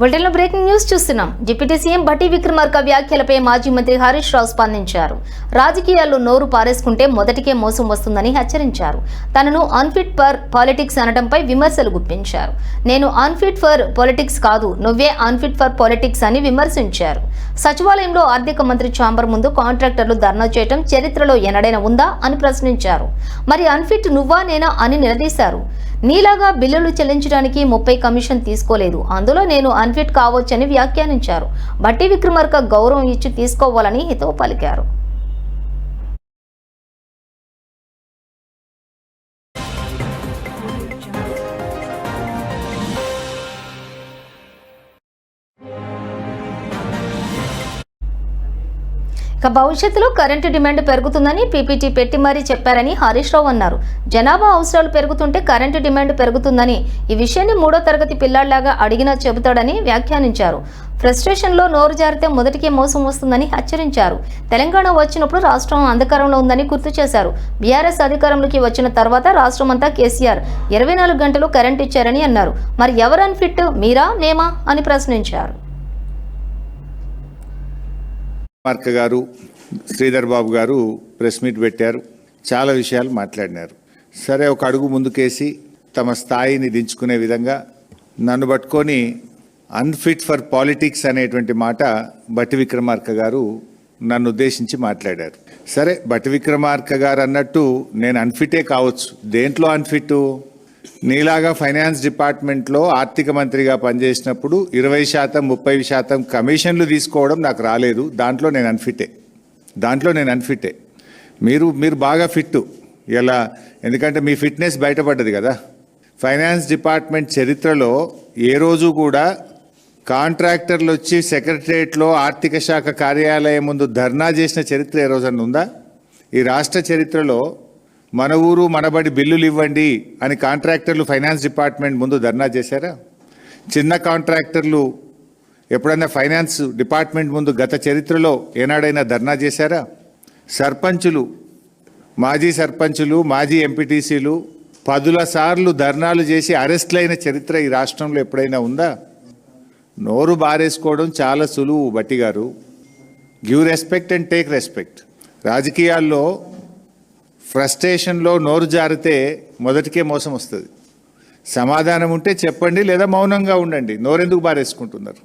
బులెటిన్లో breaking news చూస్తున్నాం. Deputy CM Bhatti Vikramarka వ్యాఖ్యలపై మాజీ మంత్రి హరీష్ రావు స్పందించారు. రాజకీయాల్లో నోరు పారేసుకుంటే మొదటికే మోసం వస్తుందని హెచ్చరించారు. తనను అన్ఫిట్ ఫర్ పాలిటిక్స్ అనడంపై విమర్శలు గుప్పించారు. నేను అన్ఫిట్ ఫర్ పాలిటిక్స్ కాదు నువ్వే అన్ఫిట్ ఫర్ పాలిటిక్స్ అని విమర్శించారు. సచివాలయంలో ఆర్థిక మంత్రి ఛాంబర్ ముందు కాంట్రాక్టర్లు ధర్నా చేయడం చరిత్రలో ఎనడైనా ఉందా అని ప్రశ్నించారు. మరి అన్ఫిట్ నువ్వా నేనా అని నిలదీశారు. నీలాగా బిల్లులు చెల్లించడానికి ముప్పై కమిషన్ తీసుకోలేదు. అందులో నేను అన్ఫిట్ కావచ్చని వ్యాఖ్యానించారు. బట్టి విక్రమార్క గౌరవం ఇచ్చి తీసుకోవాలని హితవు పలికారు. ఇక భవిష్యత్తులో కరెంటు డిమాండ్ పెరుగుతుందని పీపీటీ పెట్టి మరీ చెప్పారని హరీష్ రావు అన్నారు. జనాభా అవసరాలు పెరుగుతుంటే కరెంటు డిమాండ్ పెరుగుతుందని ఈ విషయాన్ని మూడో తరగతి పిల్లాళ్ళాగా అడిగినా చెబుతాడని వ్యాఖ్యానించారు. ఫ్రస్ట్రేషన్లో నోరు జారితే మొదటికే మోసం వస్తుందని హెచ్చరించారు. తెలంగాణ వచ్చినప్పుడు రాష్ట్రం అంధకారంలో ఉందని గుర్తు చేశారు. బీఆర్ఎస్ అధికారంలోకి వచ్చిన తర్వాత రాష్ట్రం అంతా కేసీఆర్ ఇరవై నాలుగు గంటలు కరెంట్ ఇచ్చారని అన్నారు. మరి ఎవరు అన్ఫిట్ మీరా? నేమా అని ప్రశ్నించారు. మార్క గారు శ్రీధర్ బాబు గారు ప్రెస్ మీట్ పెట్టారు. చాలా విషయాలు మాట్లాడినారు. సరే ఒక అడుగు ముందుకేసి తమ స్థాయిని దించుకునే విధంగా నన్ను పట్టుకొని అన్ఫిట్ ఫర్ పాలిటిక్స్ అనేటువంటి మాట బట్టి విక్రమార్క గారు నన్ను ఉద్దేశించి మాట్లాడారు. సరే బట్టి విక్రమార్క గారు అన్నట్టు నేను అన్ఫిటే కావచ్చు. దేంట్లో అన్ఫిట్ నీలాగా ఫైనాన్స్ డిపార్ట్మెంట్లో ఆర్థిక మంత్రిగా పనిచేసినప్పుడు ఇరవై శాతం ముప్పై శాతం కమిషన్లు తీసుకోవడం నాకు రాలేదు. దాంట్లో నేను అన్ఫిటే దాంట్లో నేను అన్ఫిటే మీరు మీరు బాగా ఫిట్ ఇలా ఎందుకంటే మీ ఫిట్నెస్ బయటపడ్డది కదా. ఫైనాన్స్ డిపార్ట్మెంట్ చరిత్రలో ఏ రోజు కూడా కాంట్రాక్టర్లు వచ్చి సెక్రటరియట్లో ఆర్థిక శాఖ కార్యాలయం ముందు ధర్నా చేసిన చరిత్ర ఏ రోజన్నా ఉందా? ఈ రాష్ట్ర చరిత్రలో మన ఊరు మనబడి బిల్లులు ఇవ్వండి అని కాంట్రాక్టర్లు ఫైనాన్స్ డిపార్ట్మెంట్ ముందు ధర్నా చేశారా? చిన్న కాంట్రాక్టర్లు ఎప్పుడైనా ఫైనాన్స్ డిపార్ట్మెంట్ ముందు గత చరిత్రలో ఏనాడైనా ధర్నా చేశారా? సర్పంచులు మాజీ సర్పంచులు మాజీ ఎంపీటీసీలు పదుల సార్లు ధర్నాలు చేసి అరెస్టులైన చరిత్ర ఈ రాష్ట్రంలో ఎప్పుడైనా ఉందా? నోరు బారేసుకోవడం చాలా సులువు బట్టి గారు give respect and take respect. రాజకీయాల్లో ఫ్రస్ట్రేషన్లో నోరు జారితే మొదటికే మోసం వస్తుంది. సమాధానం ఉంటే చెప్పండి లేదా మౌనంగా ఉండండి. నోరెందుకు బారేసుకుంటున్నారు?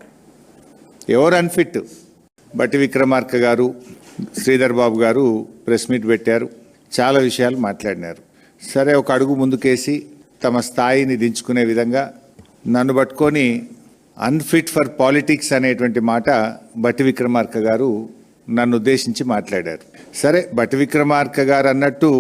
ఎవరు అన్ఫిట్? బట్టి విక్రమార్క గారు శ్రీధర్ బాబు గారు ప్రెస్ మీట్ పెట్టారు. చాలా విషయాలు మాట్లాడినారు. సరే ఒక అడుగు ముందుకేసి తమ స్థాయిని దించుకునే విధంగా నన్ను పట్టుకొని అన్ఫిట్ ఫర్ పాలిటిక్స్ అనేటువంటి మాట బట్టి విక్రమార్క గారు నన్ను ఉద్దేశించి మాట్లాడారు. సరే బట్ విక్రమార్క గారు అన్నట్టు